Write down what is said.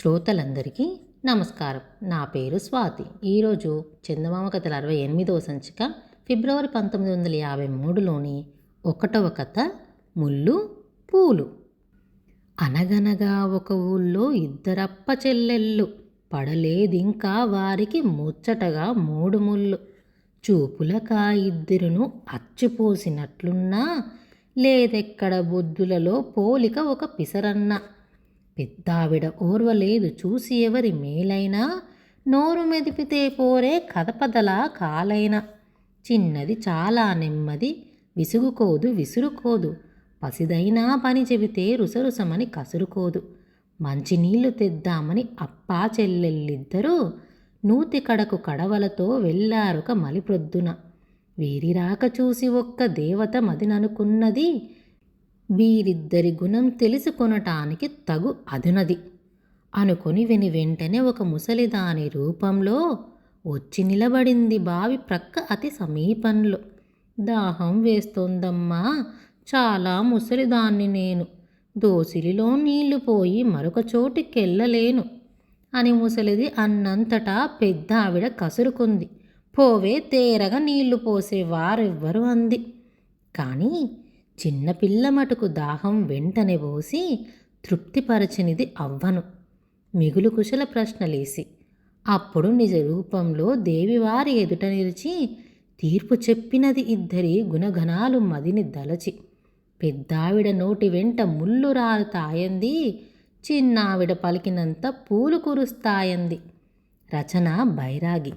శ్రోతలందరికీ నమస్కారం. నా పేరు స్వాతి. ఈరోజు చందమామ కథల అరవై ఎనిమిదవ సంచిక ఫిబ్రవరి పంతొమ్మిది వందల యాభై మూడులోని ఒకటవ కథ ముళ్ళు పూలు. అనగనగా ఒక ఊళ్ళో ఇద్దరప్ప చెల్లెళ్ళు. పడలేదింకా వారికి ముచ్చటగా మూడు ముళ్ళు. చూపులకా ఇద్దరును అచ్చిపోసినట్లున్నా లేదెక్కడ బొద్దులలో పోలిక ఒక పిసరన్న. పెద్దావిడ ఓర్వలేదు చూసి ఎవరి మేలైనా. నోరు మెదిపితే పోరే కదపదలా కాలైన. చిన్నది చాలా నెమ్మది విసుగుకోదు విసురుకోదు. పసిదైనా పని చెబితే రుసరుసమని కసురుకోదు. మంచినీళ్ళు తెద్దామని అప్పా చెల్లెళ్ళిద్దరూ నూతి కడకు కడవలతో వెళ్ళారొక మలిప్రొద్దున. వీరి రాక చూసి ఒక్క దేవత మదిననుకున్నది వీరిద్దరి గుణం తెలుసుకొనటానికి తగు అదునది. అనుకొని విని వెంటనే ఒక ముసలిదాని రూపంలో వచ్చి నిలబడింది బావి ప్రక్క అతి సమీపంలో. దాహం వేస్తోందమ్మా చాలా ముసలిదాన్ని నేను. దోసిలిలో నీళ్ళు పోయి మరొక చోటికెళ్ళలేను అని ముసలిది అన్నంతటా పెద్ద ఆవిడ కసురుకుంది. పోవే తేరగా నీళ్ళు పోసే వారెవ్వరు అంది. కానీ చిన్నపిల్ల మటుకు దాహం వెంటనే పోసి తృప్తిపరచనిది అవ్వను. మిగులు కుశల ప్రశ్నలేసి అప్పుడు నిజ రూపంలో దేవివారి ఎదుట నిలిచి తీర్పు చెప్పినది ఇద్దరి గుణగణాలు మదిని దలచి. పెద్దావిడ నోటి వెంట ముళ్ళు రాలుతాయంది చిన్నావిడ పలికినంత పూలు కురుస్తాయంది. రచన బైరాగి.